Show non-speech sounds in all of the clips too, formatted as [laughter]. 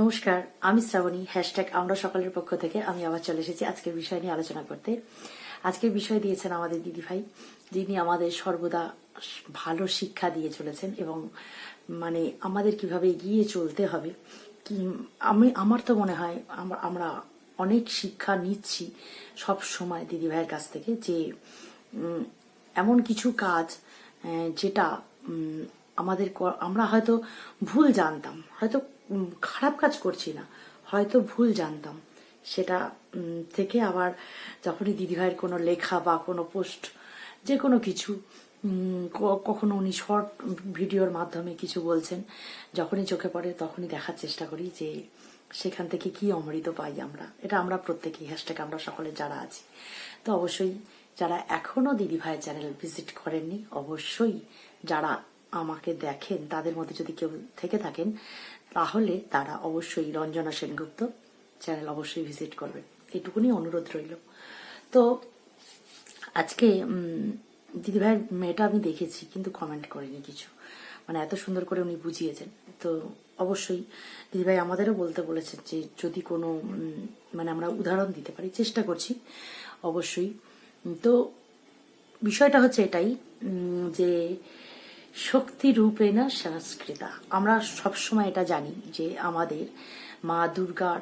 নমস্কার, আমি শ্রাবণী হ্যাশট্যাগ আমরা সকালের পক্ষ থেকে আমি আবার চলে এসেছি আজকের বিষয় নিয়ে আলোচনা করতে। আজকের বিষয় দিয়েছেন আমাদের দিদিভাই, যিনি আমাদের সর্বদা ভালো শিক্ষা দিয়ে চলেছেন এবং মানে আমাদের কীভাবে এগিয়ে চলতে হবে। কি, আমি, আমার তো মনে হয় আমরা অনেক শিক্ষা নিচ্ছি সব সময় দিদিভাইয়ের কাছ থেকে যে এমন কিছু কাজ যেটা আমাদের আমরা হয়তো ভুল জানতাম, হয়তো খারাপ কাজ করছি না। হয়তো ভুল জানতাম। সেটা থেকে আবার যখনই দিদিভাইয়ের কোনো লেখা বা কোনো পোস্ট, যে কোনো কিছু কখনো উনি শর্ট ভিডিওর মাধ্যমে কিছু বলছেন, যখনই চোখে পড়ে তখনই দেখার চেষ্টা করি যে সেখান থেকে কি অমৃত পাই আমরা। এটা আমরা প্রত্যেকেই হ্যাশট্যাগ আমরা সকলে যারা আছি। তো অবশ্যই যারা এখনও দিদি ভাইয়ের চ্যানেল ভিজিট করেননি, অবশ্যই যারা আমাকে দেখেন, তাদের মধ্যে যদি কেউ থেকে থাকেন তাহলে তারা অবশ্যই রঞ্জনা সেনগুপ্ত চ্যানেল অবশ্যই ভিজিট করবেন এটুকুনি অনুরোধ রইল। তো আজকে দিদিভাইয়ের মেয়েটা আমি দেখেছি, কিন্তু কমেন্ট করিনি কিছু। মানে এত সুন্দর করে উনি বুঝিয়েছেন। তো অবশ্যই দিদিভাই আমাদেরও বলতে বলেছেন যে, যদি কোনো মানে আমরা উদাহরণ দিতে পারি, চেষ্টা করছি, অবশ্যই। তো বিষয়টা হচ্ছে এটাই যে শক্তি রূপে না সংস্কৃতা। আমরা সবসময় এটা জানি যে আমাদের মা দুর্গার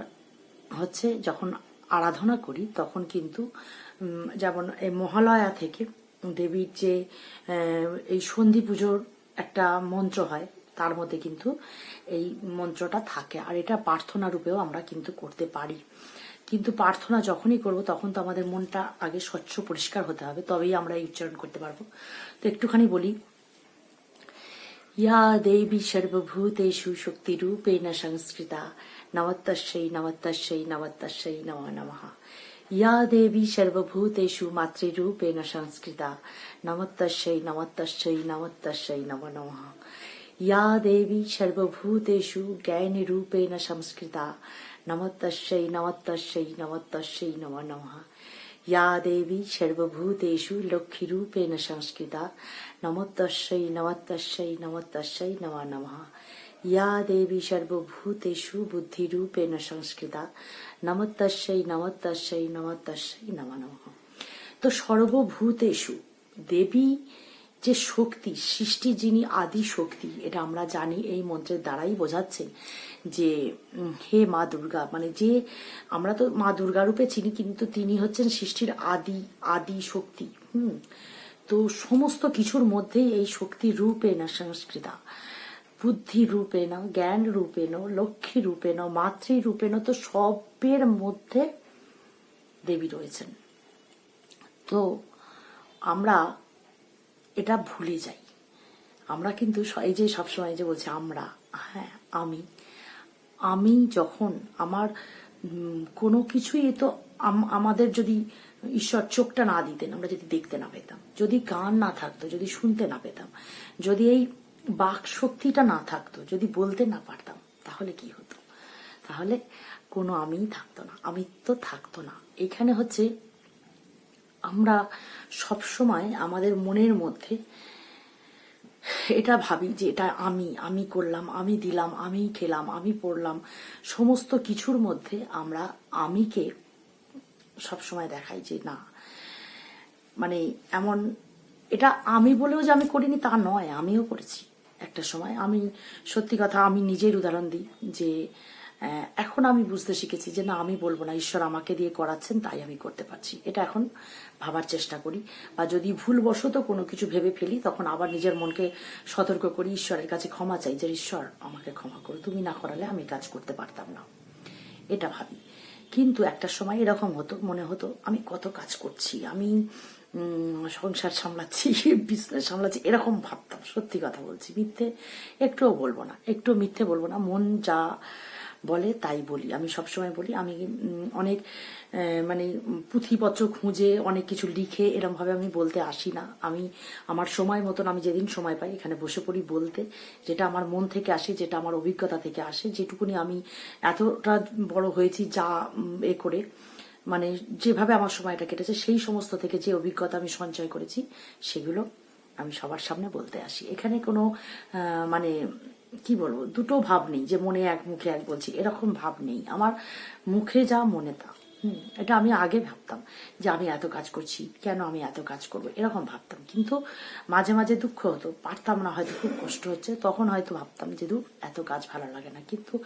হচ্ছে যখন আরাধনা করি, তখন কিন্তু যেমন এই মহালয়া থেকে দেবীর যে এই সন্ধি পুজোর একটা মন্ত্র হয়, তার মধ্যে কিন্তু এই মন্ত্রটা থাকে। আর এটা প্রার্থনা রূপেও আমরা কিন্তু করতে পারি। কিন্তু প্রার্থনা যখনই করব, তখন তো আমাদের মনটা আগে স্বচ্ছ পরিষ্কার হতে হবে, তবেই আমরা এই উচ্চারণ করতে পারব। তো একটুখানি বলি या देवी सर्वभूतेषु शक्तिरूपेण संस्कृता। नमस्तस्यै नमस्तस्यै नमस्तस्यै नमो नमः। या देवी सर्वभूतेषु मातृरूपेण संस्कृता। नमस्तस्यै नमस्तस्यै नमस्तस्यै नमो नमः। या देवी सर्वभूतेषु ज्ञानरूपेण संस्कृता। नमस्तस्यै नमस्तस्यै नमस्तस्यै नमो नमः। ইয়া দেবী সর্বভূতেষু লক্ষ্মীরূপেণ সংস্কৃতা নমদ্দশৈ নমদ্দশৈ নমদ্দশৈ নমা নমঃ ইয়া দেবী সর্বভূতেষু বুদ্ধিরূপেণ সংস্কৃতা নমদ্দশৈ নমদ্দশৈ নমদ্দশৈ নমা তো সর্বভূতেষু দেবী যে শক্তি, সৃষ্টি যিনি আদি শক্তি, এটা আমরা জানি, এই মন্ত্রের দ্বারাই বোঝাচ্ছেন যে হে মা দুর্গা মানে যে আমরা তো মা দুর্গা রূপে চিনি, কিন্তু তিনি হচ্ছেন সৃষ্টির আদি আদি শক্তি, হুম? তো সমস্ত কিছুর মধ্যেই এই শক্তি রূপে না সংস্কৃতা, বুদ্ধি রূপে না, জ্ঞান রূপে না, লক্ষ্মী রূপে না, মাতৃ রূপে না, তো সবের মধ্যে দেবী রয়েছেন। তো আমরা এটা ভুলে যাই। আমরা কিন্তু এই যে সবসময় যে বলছি আমরা হ্যাঁ আমি আমি যখন আমার কোনো কিছুই এ তো আম- আমাদের যদি ঈশ্বর চোখটা না দিতেন, আমরা যদি দেখতে না পেতাম, যদি গান না থাকতো, যদি শুনতে না পেতাম, যদি এই বাক শক্তিটা না থাকতো, যদি বলতে না পারতাম, তাহলে কি হতো? তাহলে কোনো আমিই থাকতো না, আমি তো থাকতো না। এখানে হচ্ছে আমরা সব সময় আমাদের মনের মধ্যে এটা ভাবি যে এটা আমি আমি করলাম, আমি দিলাম আমি খেলাম, আমি পড়লাম। সমস্ত কিছুর মধ্যে আমরা আমিকে সবসময় দেখাই যে না মানে এমন, এটা আমি বলেও যে আমি করিনি তা নয়, আমিও করেছি। একটা সময় আমি, সত্যি কথা আমি নিজের উদাহরণ দিই যে এখন আমি বুঝতে শিখেছি যে না, আমি বলব না, ঈশ্বর আমাকে দিয়ে করাচ্ছেন, তাই আমি করতে পারছি। এটা এখন ভাবার চেষ্টা করি। বা যদি ভুলবশত কোনো কিছু ভেবে ফেলি, তখন আবার নিজের মনকে সতর্ক করি, ঈশ্বরের কাছে ক্ষমা চাই যে, ঈশ্বর, আমাকে ক্ষমা করো। তুমি না করালে আমি কাজ করতে পারতাম না। এটা ভাবি। কিন্তু একটা সময় এরকম হতো, মনে হতো, আমি কত কাজ করছি, আমি সংসার সামলাচ্ছি [laughs] বিজনেস সামলাচ্ছি, এরকম ভাবতাম। সত্যি কথা বলছি, মিথ্যে একটুও বলব না, একটু মিথ্যে বলব না। মন যা বলে, তাই বলি। আমি সবসময় বলি, আমি অনেক মানে পুঁথিপত্র খুঁজে অনেক কিছু লিখে এরম ভাবে আমি বলতে আসি না। আমি, আমার সময় মতন আমি যেদিন সময় পাই এখানে বসে পড়ি বলতে। যেটা আমার মন থেকে আসে, যেটা আমার অভিজ্ঞতা থেকে আসে, যেটুকুনি আমি এতটা বড় হয়েছি যা এ করে মানে যেভাবে আমার সময়টা কেটেছে, সেই সমস্ত থেকে যে অভিজ্ঞতা আমি সঞ্চয় করেছি, সেগুলো আমি সবার সামনে বলতে আসি। এখানে কোনো মানে কি বলব, দুটো ভাব নেই, যে মনে এক, মুখে এক বলছি, এরকম ভাব নেই। আমার মুখে যা, মনে তা। এটা আমি আগে ভাবতাম যে আমি এত কাজ করছি, কেন আমি এত কাজ করব, এরকম ভাবতাম। কিন্তু মাঝে মাঝে দুঃখ হতো, পারতাম না, হয়তো খুব কষ্ট হচ্ছে, তখন হয়তো ভাবতাম যে দূর এত কাজ ভালো লাগে না। কিন্তু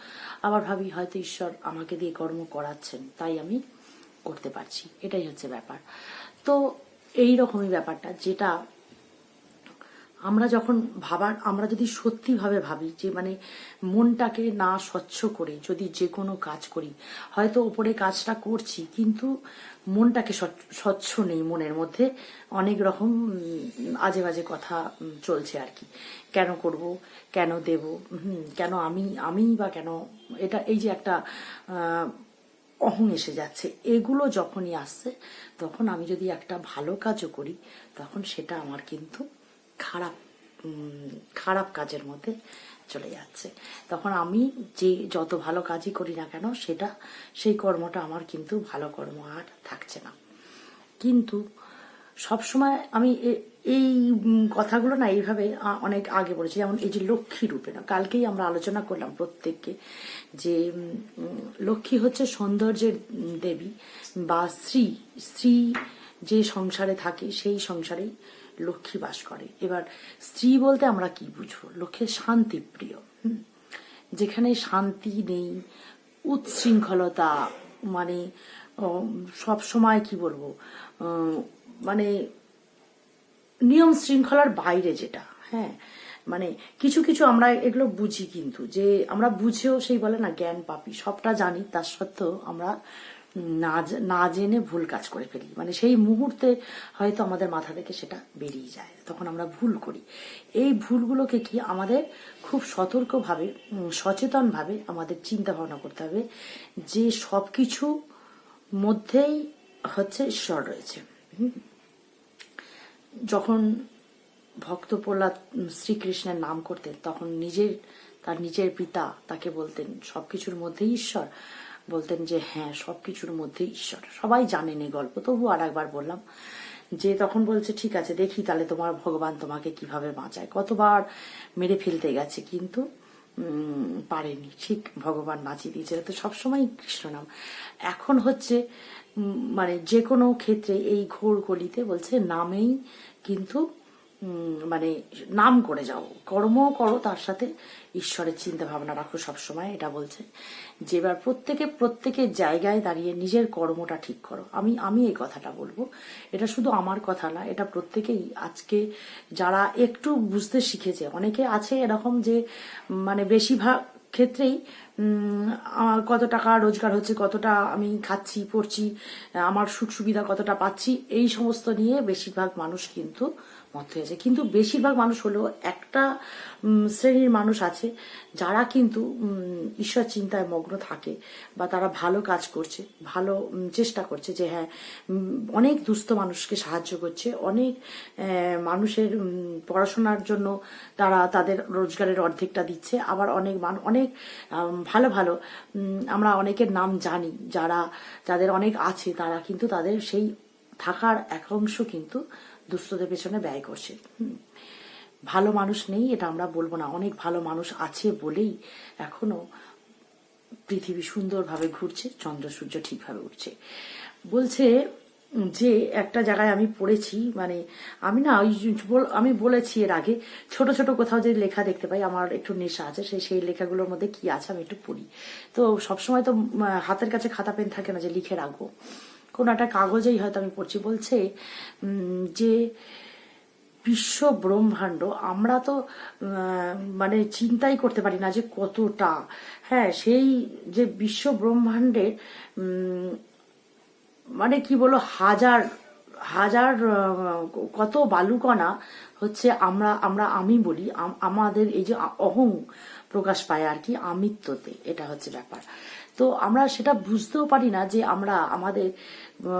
আবার ভাবি, হয়তো ঈশ্বর আমাকে দিয়ে কর্ম করাচ্ছেন, তাই আমি করতে পারছি, এটাই হচ্ছে ব্যাপার। তো এই রকমই ব্যাপারটা, যেটা আমরা যখন ভাবার, আমরা যদি সত্যিভাবে ভাবি যে মানে মনটাকে না স্বচ্ছ করে যদি যে কোনো কাজ করি, হয়তো ওপরে কাজটা করছি, কিন্তু মনটাকে স্বচ্ছ- নেই মনের মধ্যে, অনেক রকম আজে বাজে কথা চলছে আর কি। কেন করব? কেন দেব? কেন আমি আমি বা কেন? এটা, এই যে একটা অহং এসে যাচ্ছে। এগুলো যখনই আসছে, তখন আমি যদি একটা ভালো কাজও করি, তখন সেটা আমার কিন্তু খারাপ খারাপ কাজের মধ্যে চলে যাচ্ছে। তখন আমি যে যত ভালো কাজই করি না কেন, সেটা, সেই কর্মটা আমার কিন্তু ভালো কর্ম আর থাকছে না। কিন্তু সবসময় আমি এই কথাগুলো না এইভাবে অনেক আগে বলেছি, যেমন এই যে লক্ষ্মী রূপে না, কালকেই আমরা আলোচনা করলাম প্রত্যেককে যে লক্ষ্মী হচ্ছে সৌন্দর্যের দেবী বা স্ত্রী। স্ত্রী যে সংসারে থাকে, সেই সংসারেই লক্ষ্মী বাস করে। এবার স্ত্রী বলতে আমরা কি বুঝব? লক্ষ্মীর শান্তি প্রিয়। যেখানে শান্তি নেই, উচ্ছৃঙ্খলতা মানে সব সময় কি বলব মানে নিয়ম শৃঙ্খলার বাইরে যেটা হ্যাঁ? মানে কিছু কিছু আমরা এগুলো বুঝি কিন্তু, যে আমরা বুঝেও সেই বলে না, জ্ঞান পাপি, সবটা জানি, তার সত্ত্বেও আমরা না না জেনে ভুল কাজ করে ফেলি। মানে সেই মুহূর্তে হয়তো আমাদের মাথা থেকে সেটা বেরিয়ে যায়, তখন আমরা ভুল করি। এই ভুলগুলোকে কি আমাদের খুব সতর্কভাবে সচেতনভাবে আমাদের চিন্তা ভাবনা করতে হবে যে সবকিছু মধ্যেই হচ্ছে ঈশ্বর রয়েছে। যখন ভক্ত প্রহ্লাদ শ্রীকৃষ্ণের নাম করতেন, তখন নিজের, তার নিজের পিতা তাকে বলতেন, সবকিছুর মধ্যেই ঈশ্বর। বলতেন যে হ্যাঁ সবকিছুর মধ্যেই ঈশ্বর। সবাই জানেন এই গল্প। তবু আর একবার বললাম যে, তখন বলছে, ঠিক আছে, দেখি তাহলে তোমার ভগবান তোমাকে কীভাবে বাঁচায়। কতবার মেরে ফেলতে গেছে, কিন্তু পারেনি। ঠিক ভগবান বাঁচিয়ে দিয়েছে। তো সবসময় কৃষ্ণ নাম। এখন হচ্ছে মানে যে কোনো ক্ষেত্রে এই ঘোর গলিতে বলছে, নামেই কিন্তু মানে নাম করে যাও। কর্ম করো, তার সাথে ঈশ্বরের চিন্তা ভাবনা রাখো সবসময়, এটা বলছে। যে এবার প্রত্যেকে প্রত্যেকের জায়গায় দাঁড়িয়ে নিজের কর্মটা ঠিক করো। আমি আমি এই কথাটা বলব। এটা শুধু আমার কথা না, এটা প্রত্যেকেই। আজকে যারা একটু বুঝতে শিখেছে, অনেকে আছে এরকম যে মানে বেশিরভাগ ক্ষেত্রেই কত টাকা রোজগার হচ্ছে, কতটা আমি খাচ্ছি, পড়ছি, আমার সুখ সুবিধা কতটা পাচ্ছি, এই সমস্ত নিয়ে বেশিরভাগ মানুষ কিন্তু মত হয়েছে কিন্তু বেশিরভাগ মানুষ হলেও একটা শ্রেণির মানুষ আছে যারা কিন্তু ঈশ্বর চিন্তায় মগ্ন থাকে বা তারা ভালো কাজ করছে, ভালো চেষ্টা করছে যে হ্যাঁ অনেক দুস্থ মানুষকে সাহায্য করছে, অনেক মানুষের পড়াশোনার জন্য তারা তাদের রোজগারের অর্ধেকটা দিচ্ছে, আবার অনেক অনেক ভালো ভালো আমরা অনেকের নাম জানি, যারা, যাদের অনেক আছে, তারা কিন্তু তাদের সেই থাকার এক অংশ কিন্তু দুস্থদের পেছনে ব্যয় করছে। ভালো মানুষ নেই, এটা আমরা বলব না। অনেক ভালো মানুষ আছে বলেই এখনও পৃথিবী সুন্দরভাবে ঘুরছে, চন্দ্র সূর্য ঠিকভাবে উঠছে। বলছে যে একটা জায়গায় আমি পড়েছি মানে আমি না ওই আমি বলেছি এর আগে, ছোট ছোট কোথাও যে লেখা দেখতে পাই, আমার একটু নেশা আছে, সেই সেই লেখাগুলোর মধ্যে কি আছে আমি একটু পড়ি। তো সবসময় তো হাতের কাছে খাতা পেন থাকে না যে লিখে রাখব। কোনো একটা কাগজেই হয়তো আমি পড়ছি, বলছে যে বিশ্ব ব্রহ্মাণ্ড, আমরা তো মানে চিন্তাই করতে পারি না যে কতটা। হ্যাঁ সেই যে বিশ্ব ব্রহ্মাণ্ডের মানে কি বলো হাজার হাজার কত বালুকণা হচ্ছে আমরা আমরা আমি বলি আমাদের এই যে অহং প্রকাশ পায় আর কি, আমিত্বতে, এটা হচ্ছে ব্যাপার। তো আমরা সেটা বুঝতেও পারি না যে আমরা আমাদের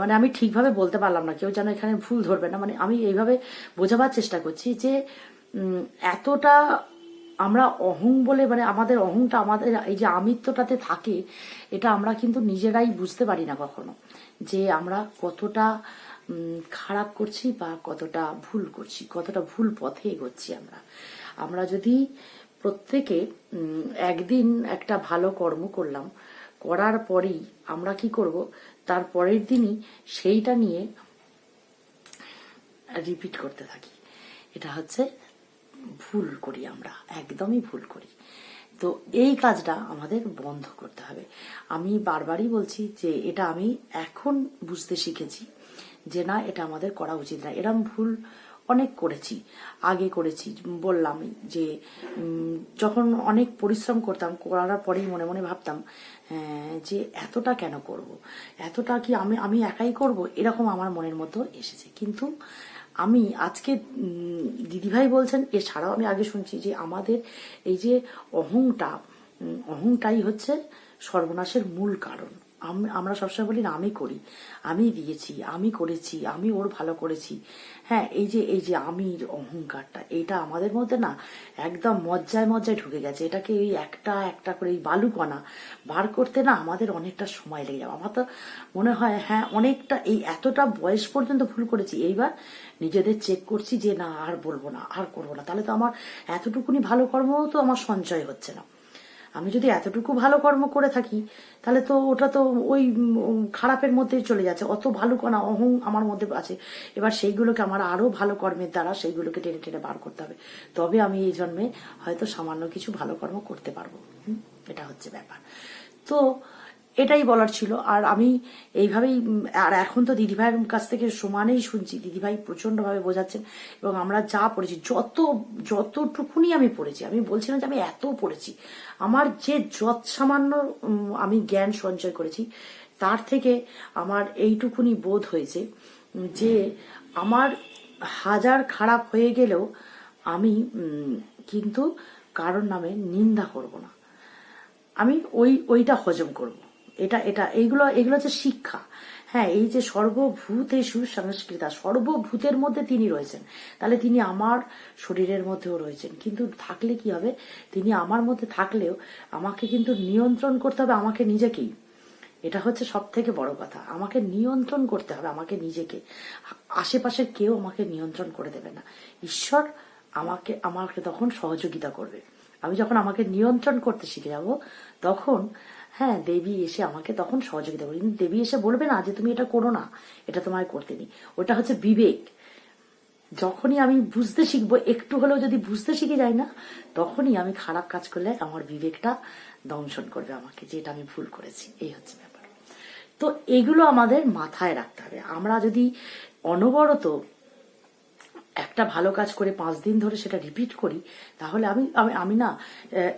মানে আমি ঠিকভাবে বলতে পারলাম না, কেউ যেন এখানে ভুল ধরবে না মানে আমি এইভাবে বোঝাবার চেষ্টা করছি যে এতটা আমরা অহং বলে মানে আমাদের অহংটা আমাদের, এই যে আমিত্বটাতে থাকে, এটা আমরা কিন্তু নিজেরাই বুঝতে পারি না কখনো, যে আমরা কতটা খারাপ করছি বা কতটা ভুল করছি, কতটা ভুল পথে এগোচ্ছি আমরা। আমরা যদি প্রত্যেকে একদিন একটা ভালো কর্ম করলাম, করার পরেই আমরা কি করব, তার পরের দিনই সেইটা নিয়ে রিপিট করতে থাকি। এটা হচ্ছে ভুল করি আমরা একদমই ভুল করি। তো এই কাজটা আমাদের বন্ধ করতে হবে। আমি বারবারই বলছি যে এটা আমি এখন বুঝতে শিখেছি যে না এটা আমাদের করা উচিত না। এরম ভুল অনেক করেছি আগে করেছি বললাম যে যখন অনেক পরিশ্রম করতাম করার পরেই মনে মনে ভাবতাম আহ, যে এতটা কেন করব? এতটা কি আমি আমি একাই করব? এরকম আমার মনের মধ্যে এসেছে। কিন্তু আমি আজকে দিদিভাই বলছেন, এছাড়াও আমি আগে শুনছি যে আমাদের এই যে অহংটা অহংটাই হচ্ছে সর্বনাশের মূল কারণ। আমরা সবসময় বলি না, আমি করি। আমি দিয়েছি, আমি করেছি, আমি ওর ভালো করেছি। হ্যাঁ এই যে এই যে আমির অহংকারটা, এটা আমাদের মধ্যে না একদম মজ্জায় মজ্জায় ঢুকে গেছে। এটাকে এই একটা একটা করে এই বালুকণা বার করতে না আমাদের অনেকটা সময় লেগে যাবে। আমার তো মনে হয় হ্যাঁ অনেকটা এই এতটা বয়স পর্যন্ত ভুল করেছি, এইবার নিজেদের চেক করছি যে না, আর বলব না, আর করব না। তাহলে তো আমার এতটুকুনি ভালো কর্ম তো আমার সঞ্চয় হচ্ছে না। আমি যদি এতটুকু ভালো কর্ম করে থাকি, তাহলে তো ওটা তো ওই খারাপের মধ্যেই চলে যাচ্ছে। অত ভালো কণা অহং আমার মধ্যে আছে। এবার সেইগুলোকে আমার আরও ভালো কর্মের দ্বারা সেইগুলোকে টেনে টেনে বার করতে হবে। তবে আমি এই জন্মে হয়তো সামান্য কিছু ভালো কর্ম করতে পারব। এটা হচ্ছে ব্যাপার। তো এটাই বলার ছিল। আর আমি এইভাবেই আর এখন তো দিদিভাইয়ের কাছ থেকে সমানেই শুনছি। দিদিভাই প্রচণ্ড ভাবে বোঝাচ্ছেন এবং আমরা যা পড়েছি, যত, যতটুকুনি আমি পড়েছি, আমি বলছি না যে আমি এত পড়েছি, আমার যে যত সামান্য আমি জ্ঞান সঞ্চয় করেছি, তার থেকে আমার এইটুকুনি বোধ হয়েছে যে আমার হাজার খারাপ হয়ে গেলেও আমি কিন্তু কারোর নামে নিন্দা করব না। আমি ওই, ওইটা হজম করব। এটা এটা, এইগুলো এগুলো হচ্ছে শিক্ষা। হ্যাঁ এই যে সর্বভূতেষু সংস্কৃতা সর্বভূতের মধ্যে তিনি রয়েছেন। তাহলে তিনি আমার শরীরের মধ্যেও রয়েছেন। কিন্তু থাকলে কি হবে? তিনি আমার মধ্যে থাকলেও আমাকে কিন্তু নিয়ন্ত্রণ করতে হবে আমাকে নিজেকেই। এটা হচ্ছে সব থেকে বড় কথা। আমাকে নিয়ন্ত্রণ করতে হবে আমাকে নিজেকে। আশেপাশের কেউ আমাকে নিয়ন্ত্রণ করে দেবে না। ঈশ্বর আমাকে আমাকে তখন সহযোগিতা করবে। আমি যখন আমাকে নিয়ন্ত্রণ করতে শিখে যাব, তখন হ্যাঁ দেবী এসে আমাকে তখন সহযোগিতা করবে। কিন্তু দেবী এসে বলবে না যে তুমি এটা করো না, এটা তোমায় করতে নি ওটা হচ্ছে বিবেক। যখনই আমি বুঝতে শিখব, একটু হলেও যদি বুঝতে শিখে যাই না, তখনই আমি খারাপ কাজ করলে আমার বিবেকটা দংশন করবে আমাকে, যে এটা আমি ভুল করেছি। এই হচ্ছে ব্যাপার। তো এগুলো আমাদের মাথায় রাখতে হবে। আমরা যদি অনবরত একটা ভালো কাজ করে পাঁচ দিন ধরে সেটা রিপিট করি, তাহলে আমি আমি না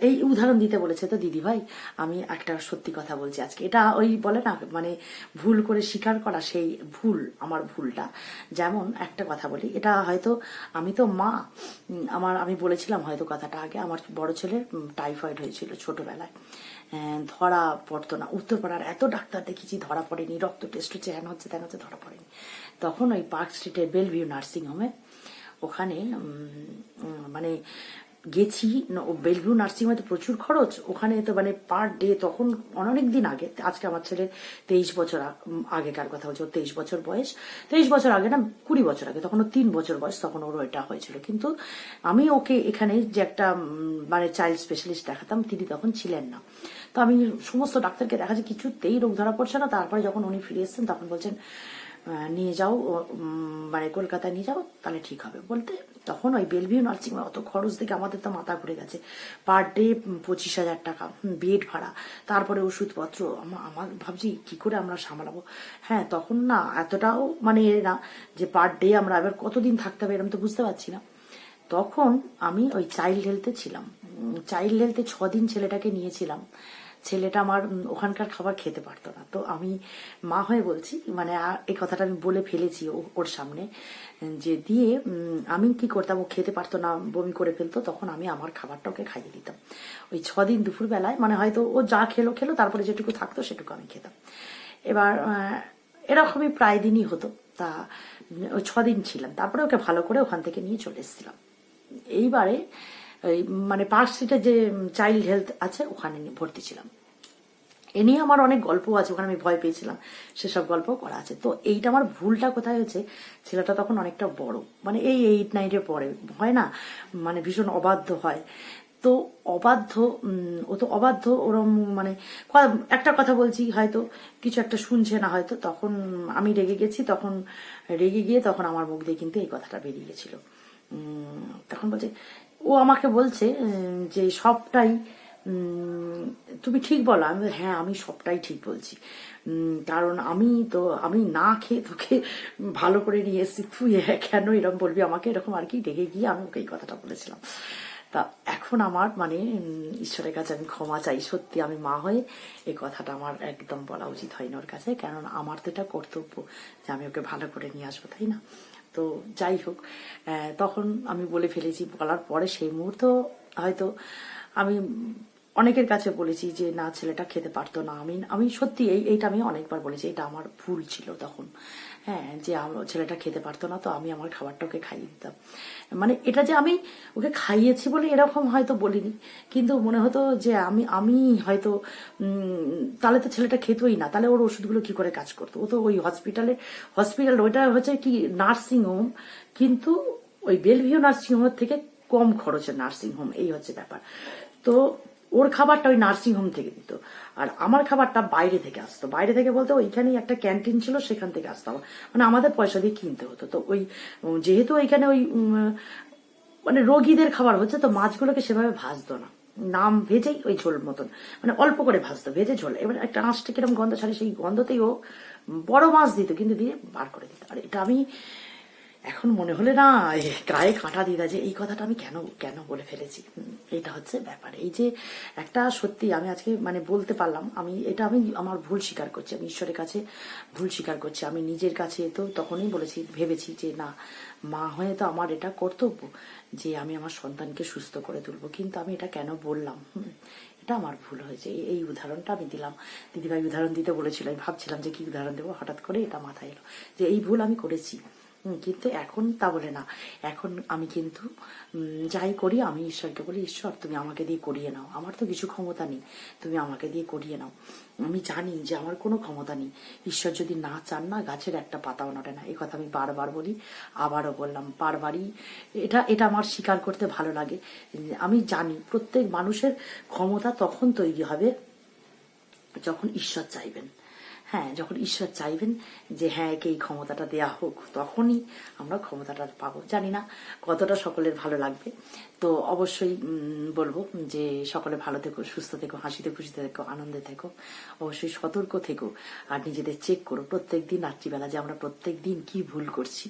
এই উদাহরণ দিতে বলেছে তো দিদি ভাই আমি একটা সত্যি কথা বলছি আজকে। এটা ওই বলে না মানে ভুল করে স্বীকার করা সেই ভুল, আমার ভুলটা। যেমন একটা কথা বলি, এটা হয়তো আমি তো মা আমার, আমি বলেছিলাম হয়তো কথাটা আগে, আমার বড় ছেলের টাইফয়েড হয়েছিল ছোটবেলায়। ধরা পড়তো না। উত্তরপাড়ার এত ডাক্তার দেখেছি ধরা পড়েনি, রক্ত টেস্ট হচ্ছে হ্যান হচ্ছে, তেন হচ্ছে, ধরা পড়েনি। তখন ওই পার্ক স্ট্রিটের বেলভিউ নার্সিং হোমে ওখানে মানে গেছি ও বেলভিউ নার্সিং হোমে তো প্রচুর খরচ। ওখানে তো মানে পার ডে তখন অনেক দিন আগে, আজকে আমার ছেলের তেইশ বছর আগেকার কথা বলছি, ওর তেইশ বছর বয়স। তেইশ বছর আগে না, কুড়ি বছর আগে, তখন ওর তিন বছর বয়স, তখন ওর এটা হয়েছিল। কিন্তু আমি ওকে এখানে যে একটা মানে চাইল্ড স্পেশালিস্ট দেখাতাম, তিনি তখন ছিলেন না। তো আমি সমস্ত ডাক্তারকে দেখাচ্ছি, কিছুতেই রোগ ধরা পড়ছে না। তারপরে যখন উনি ফিরে এসেছেন, তখন বলছেন নিয়ে যাও মানে কলকাতায় নিয়ে যাও, তাহলে ঠিক হবে। বলতে তখন ওই বেলভিউ নার্সিং অত খরচ দেখে আমাদের তো মাথা ঘুরে গেছে। পার ডে পঁচিশ হাজার টাকা বেড ভাড়া, তারপরে ওষুধপত্র। আমার ভাবছি কি করে আমরা সামলাবো? হ্যাঁ তখন না, এতটাও মানে না যে পার ডে আমরা এবার কতদিন থাকতে হবে এরকম তো বুঝতে পারছি না। তখন আমি ওই চাইল্ড হেলথে ছিলাম। চাইল্ড হেলথে ছদিন ছেলেটাকে নিয়েছিলাম। ছেলেটা আমার ওখানকার খাবার খেতে পারতো না। তো আমি মা হয়ে বলছি মানে এই কথাটা আমি বলে ফেলেছি ওর সামনে, যে দিয়ে আমি কি করতাম, ও খেতে পারতো না, বমি করে ফেলতো, তখন আমি আমার খাবারটা ওকে খাইয়ে দিতাম। ওই ছদিন দুপুর বেলায় মানে হয়তো ও যা খেলো খেলো, তারপরে যেটুকু থাকতো সেটুকু আমি খেতাম। এবার এরকমই প্রায় দিনই হতো। তা ওই ছদিন ছিলাম। তারপরে ওকে ভালো করে ওখান থেকে নিয়ে চলে এসেছিলাম। এইবারে ওই মানে পার্ক স্ট্রিটে যে চাইল্ড হেলথ আছে, ওখানে ভর্তি ছিলাম। এ নিয়ে আমার অনেক গল্প আছে, ওখানে আমি ভয় পেয়েছিলাম, সেসব গল্প করা আছে। তো এইটা আমার ভুলটা কোথায় হয়েছে, ছেলেটা তখন অনেকটা বড়। মানে এই এইট নাইনের পরে, হয় না? মানে ভীষণ অবাধ্য হয়। তো অবাধ্য ও তো অবাধ্য, ওরম মানে একটা কথা বলছি, হয়তো কিছু একটা শুনছে না হয়তো, তখন আমি রেগে গেছি, তখন রেগে গিয়ে তখন আমার মুখ দিয়ে কিন্তু এই কথাটা বেরিয়ে গেছিল। তখন বলছে ও আমাকে বলছে যে সবটাই তুমি ঠিক বলো। আমি হ্যাঁ আমি সবটাই ঠিক বলছি। কারণ আমি তো, আমি না খেয়ে তোকে ভালো করে নিয়ে এসেছি। তুই কেন এরকম বলবি? আমাকে এরকম আর কি ডেকে গিয়ে আমি ওকে এই কথাটা বলেছিলাম। তা এখন আমার মানে ঈশ্বরের কাছে আমি ক্ষমা চাই। সত্যি, আমি মা হয়ে এই কথাটা আমার একদম বলা উচিত হয়নি ওর কাছে। কেননা আমার তো এটা কর্তব্য যে আমি ওকে ভালো করে নিয়ে আসব, তাই না? তো যাই হোক তখন আমি বলে ফেলেছি, বলার পরে সেই মুহূর্ত হয়তো আমি অনেকের কাছে বলেছি যে, না, ছেলেটা খেতে পারতো না। আমি আমি সত্যি এই, এইটা আমি অনেকবার বলেছি, এটা আমার ভুল ছিল তখন। হ্যাঁ যে আমার ছেলেটা খেতে পারতো না, তো আমি আমার খাবারটা ওকে খাইয়ে দিতাম। মানে এটা যে আমি ওকে খাইয়েছি বলে এরকম হয়তো বলিনি, কিন্তু মনে হতো যে আমি আমি হয়তো তাহলে তো ছেলেটা খেতোই না, তাহলে ওর ওষুধগুলো কি করে কাজ করতো? ও তো ওই হসপিটালে হসপিটাল ওইটা হচ্ছে কি নার্সিং হোম কিন্তু ওই বেলভিউ নার্সিং হোমের থেকে কম খরচের নার্সিং হোম এই হচ্ছে ব্যাপার। তো ওর খাবারটা ওই নার্সিং হোম থেকে দিত। আর আমার খাবারটা বাইরে থেকে আসতো। বাইরে থেকে বলতে ওইখানেই একটা ক্যান্টিন ছিল, সেখান থেকে আসতো। মানে আমাদের পয়সা দিয়ে কিনতে হতো। তো ওই যেহেতু ওইখানে ওই মানে রোগীদের খাবার হচ্ছে, তো মাছগুলোকে সেভাবে ভাজতো না। নাম ভেজেই ওই ঝোল মতন। মানে অল্প করে ভাজতো, ভেজে ঝোল। এবার একটা আঁশটা কিরম গন্ধ, ছাড়ে সেই গন্ধতেই ও বড় মাছ দিত, কিন্তু দিয়ে বার করে দিত। আর এটা আমি এখন মনে হলে না গায়ে কাঁটা দেয় যে, এই কথাটা আমি কেন কেন বলে ফেলেছি? এটা হচ্ছে ব্যাপার। এই যে একটা সত্যি আমি আজকে মানে বলতে পারলাম, আমি, এটা আমি আমার ভুল স্বীকার করছি, আমি ঈশ্বরের কাছে ভুল স্বীকার করছি। আমি নিজের কাছে তো তখনই বলেছি, ভেবেছি যে না, মা হয়ে তো আমার এটা কর্তব্য যে আমি আমার সন্তানকে সুস্থ করে তুলবো। কিন্তু আমি এটা কেন বললাম? এটা আমার ভুল হয়েছে। এই- উদাহরণটা আমি দিলাম। দিদিভাই উদাহরণ দিতে বলেছিল, আমি ভাবছিলাম যে কি উদাহরণ দেবো? হঠাৎ করে এটা মাথায় এলো যে এই ভুল আমি করেছি। কিন্তু এখন তা বলে না। এখন আমি কিন্তু যাই করি, আমি ঈশ্বরকে বলি, ঈশ্বর, তুমি আমাকে দিয়ে করিয়ে নাও। আমার তো কিছু ক্ষমতা নেই। তুমি আমাকে দিয়ে করিয়ে নাও। আমি জানি যে আমার কোনো ক্ষমতা নেই। ঈশ্বর যদি না চান না, গাছের একটা পাতাও নড়ে না। এই কথা আমি বারবার বলি, আবারও বললাম, বারবারই। এটা এটা আমার স্বীকার করতে ভালো লাগে। আমি জানি প্রত্যেক মানুষের ক্ষমতা তখন তৈরি হবে যখন ঈশ্বর চাইবেন। হ্যাঁ যখন ঈশ্বর চাইবেন যে হ্যাঁ একে এই ক্ষমতাটা দেয়া হোক, তখনই আমরা ক্ষমতাটা পাবো। জানি না কতটা সকলের ভালো লাগবে। তো অবশ্যই বলব যে সকলে ভালো থেকো, সুস্থ থেকো, হাসিতে খুশিতে থেকো, আনন্দে থেকো। অবশ্যই সতর্ক থেকো আর নিজেদের চেক করো। প্রত্যেক দিন রাত্রিবেলা যে আমরা প্রত্যেক দিন কি ভুল করছি,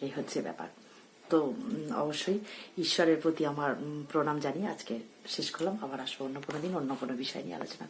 এই হচ্ছে ব্যাপার। তো অবশ্যই ঈশ্বরের প্রতি আমার প্রণাম জানিয়ে আজকে শেষ করলাম। আবার আসব অন্য কোনো দিন, অন্য কোনো বিষয় নিয়ে আলোচনা।